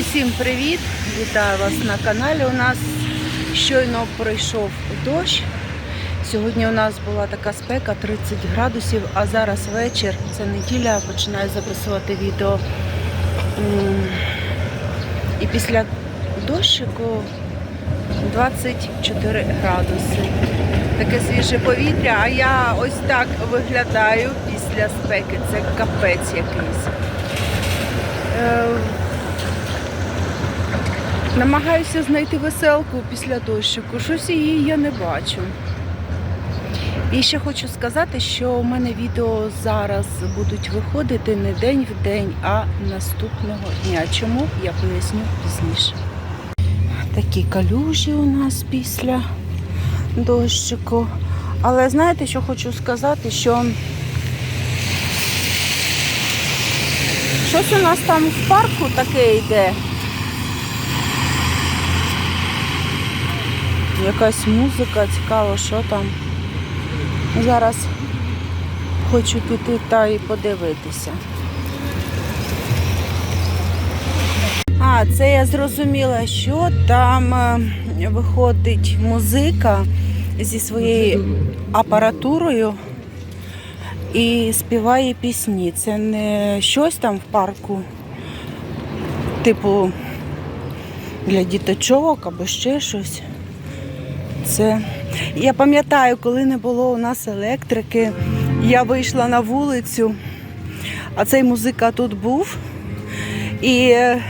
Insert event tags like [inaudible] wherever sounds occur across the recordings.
усім привіт! Вітаю вас на каналі. У нас щойно пройшов дощ. Сьогодні у нас була така спека 30 градусів, а зараз вечір, це неділя, починаю записувати відео. І після дощику 24 градуси. Таке свіже повітря, а я ось так виглядаю після спеки. Це капець якийсь. Намагаюся знайти веселку після дощику. Щось її я не бачу. І ще хочу сказати, що у мене відео зараз будуть виходити не день в день, а наступного дня. Чому я поясню пізніше. Такі калюжі у нас після дощику. Але знаєте, що хочу сказати, що щось у нас там в парку таке йде. Якась музика, цікаво, що там. Зараз хочу піти та і подивитися. А, це я зрозуміла, що там е, виходить музика зі своєю апаратурою і співає пісні. Це не щось там в парку, типу для діточок або ще щось. Це я пам'ятаю, коли не було у нас електрики, я вийшла на вулицю, а цей музика тут був і е,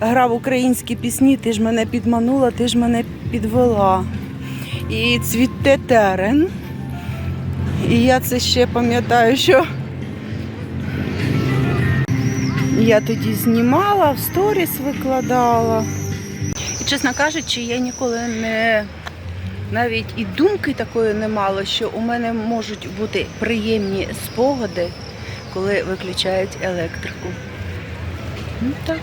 грав українські пісні, ти ж мене підманула, ти ж мене підвела. І цвіте терен. І я це ще пам'ятаю, що я тоді знімала, в сторіс викладала. І, чесно кажучи, я ніколи не навіть і думки такої не мало, що у мене можуть бути приємні спогади, коли виключають електрику. Ну так.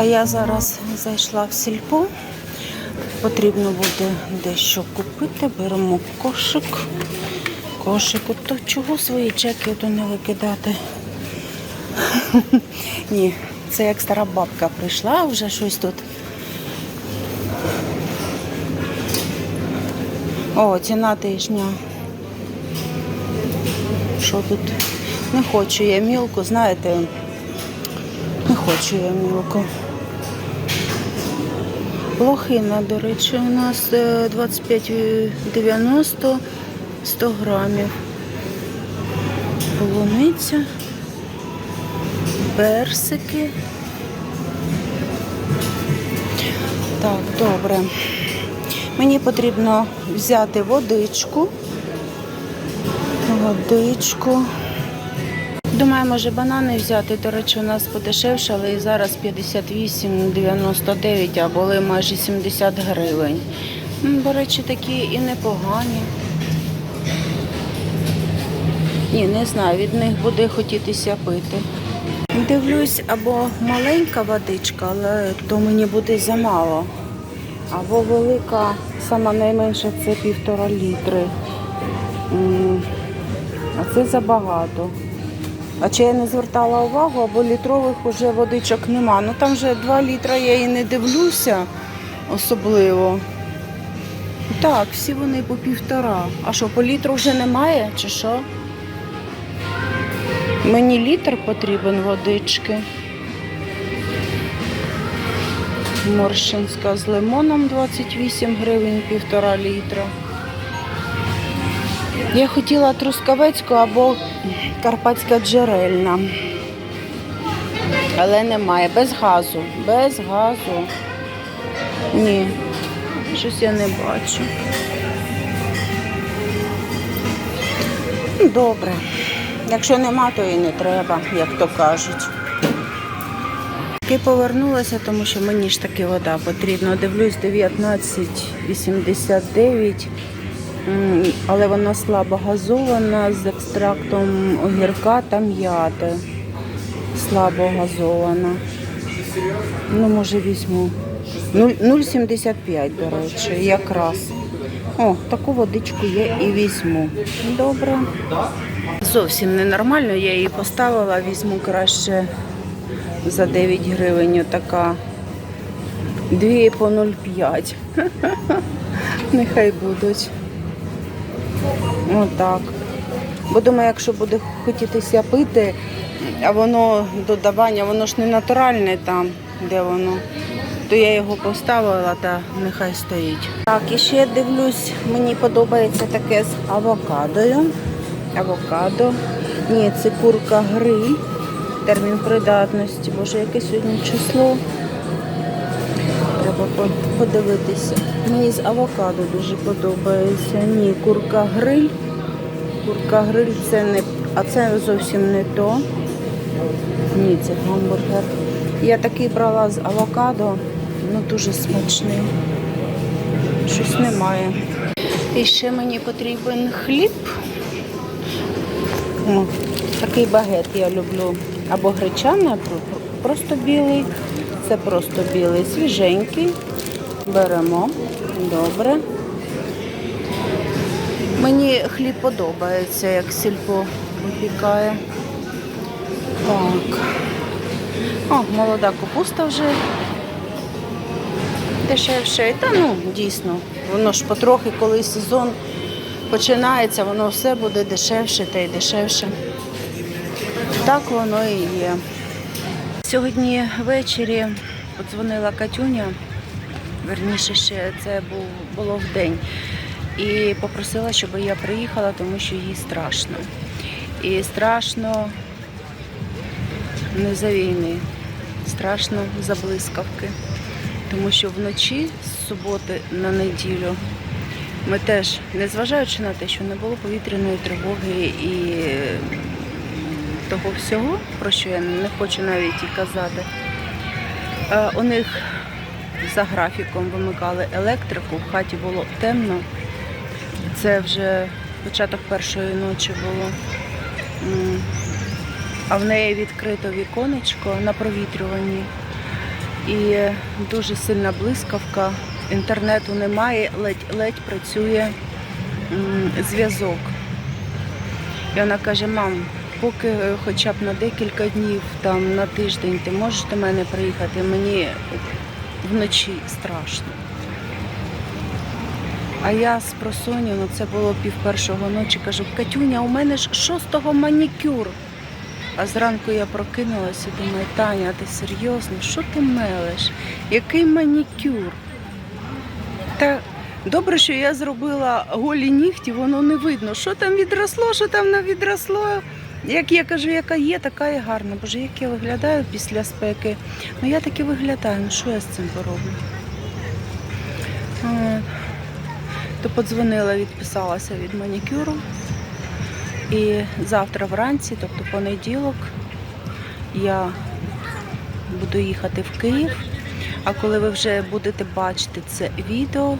А я зараз зайшла в сільпо. Потрібно буде дещо купити. Беремо кошик. Кошик. То чого свої чеки то не викидати? [laughs] Ні, це як стара бабка прийшла, вже щось тут. О, ціна тижня. Що тут? Не хочу я мілку, знаєте, не хочу я мілку. Лохина, до речі, у нас е, 25,90 100 грамів. Полуниця, персики. Так, добре. Мені потрібно взяти водичку. Водичку. Думаю, може банани взяти. До речі, у нас подешевшали і зараз 58,99, а були майже 70 гривень. До речі, такі і непогані. Ні, не знаю, від них буде хотітися пити. Дивлюсь, або маленька водичка, але то мені буде замало. Або велика, сама найменша це півтора літри. А це забагато. А чи я не звертала увагу, або літрових вже водичок нема. Ну там вже 2 літра я і не дивлюся особливо. Так, всі вони по півтора. А що, по літру вже немає, чи що? Мені літр потрібен водички. Морщинська з лимоном 28 гривень, півтора літра. Я хотіла трускавецьку або карпатська джерельна. Але немає. Без газу. Без газу. Ні. Щось я не бачу. Добре. Якщо нема, то і не треба, як то кажуть. Таки повернулася, тому що мені ж таки вода потрібна. Дивлюсь 19,89. Але вона слабо газована з екстрактом огірка та м'яти. Слабо газована. Ну, може, візьму. Нуль- 0,75, до речі, якраз. О, таку водичку я і візьму. Добре. Зовсім ненормально, я її поставила, візьму краще за 9 гривень така. 2 по 0,5. [laughs] Нехай будуть. Отак. Бо думаю, якщо буде хотітися пити, а воно додавання, воно ж не натуральне там, де воно, то я його поставила та нехай стоїть. Так, і ще дивлюсь, мені подобається таке з авокадою. Авокадо. Ні, це курка гриль. Термін придатності. Боже, яке сьогодні число. Подивитися. Мені з авокадо дуже подобається. Ні, курка гриль. Курка гриль це не. А це зовсім не то. Ні, це гамбургер. Я такий брала з авокадо, ну дуже смачний. Щось немає. І ще мені потрібен хліб. О, такий багет я люблю. Або гречаний, або просто білий. Це просто білий, свіженький. Беремо. Добре. Мені хліб подобається, як сільпо випікає. Так. О, молода капуста вже дешевше. Та ну, дійсно, воно ж потрохи, коли сезон починається, воно все буде дешевше та й дешевше. Так воно і є. Сьогодні ввечері подзвонила Катюня, верніше ще це було в день, і попросила, щоб я приїхала, тому що їй страшно. І страшно не за війни, страшно за блискавки. Тому що вночі з суботи на неділю ми теж, незважаючи на те, що не було повітряної тривоги і того всього, про що я не хочу навіть і казати, е, у них за графіком вимикали електрику, в хаті було темно. Це вже початок першої ночі було. А в неї відкрито віконечко на провітрюванні. І дуже сильна блискавка. Інтернету немає, ледь-ледь працює зв'язок. І вона каже, мам, поки хоча б на декілька днів, там на тиждень, ти можеш до мене приїхати, мені вночі страшно. А я з просоню, ну це було пів першого ночі, кажу, Катюня, у мене ж шостого манікюр. А зранку я прокинулася і думаю, Таня, ти серйозно, що ти мелеш? Який манікюр? Та добре, що я зробила голі нігті, воно не видно. Що там відросло, що там не відросло. Як я кажу, яка є, така і гарна. Боже, як я виглядаю після спеки. Ну я таки виглядаю, ну що я з цим пороблю? От. То подзвонила, відписалася від манікюру. І завтра вранці, тобто понеділок, я буду їхати в Київ. А коли ви вже будете бачити це відео,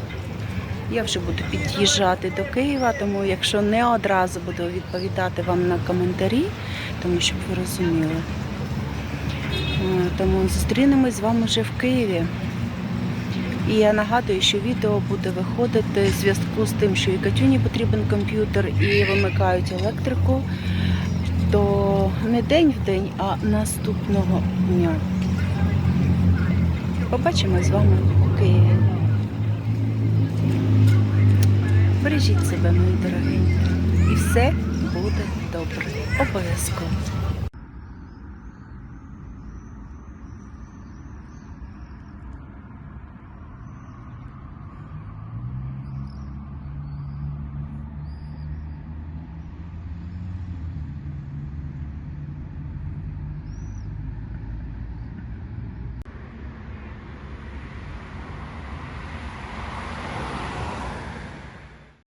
я вже буду під'їжджати до Києва, тому якщо не одразу буду відповідати вам на коментарі, тому щоб ви розуміли. Е, Тому зустрінемось з вами вже в Києві. І я нагадую, що відео буде виходити в зв'язку з тим, що і Катюні потрібен комп'ютер і вимикають електрику, то не день в день, а наступного дня. Побачимо з вами у Києві. Бережіть себе, мої дорогі, і все буде добре. Обов'язково.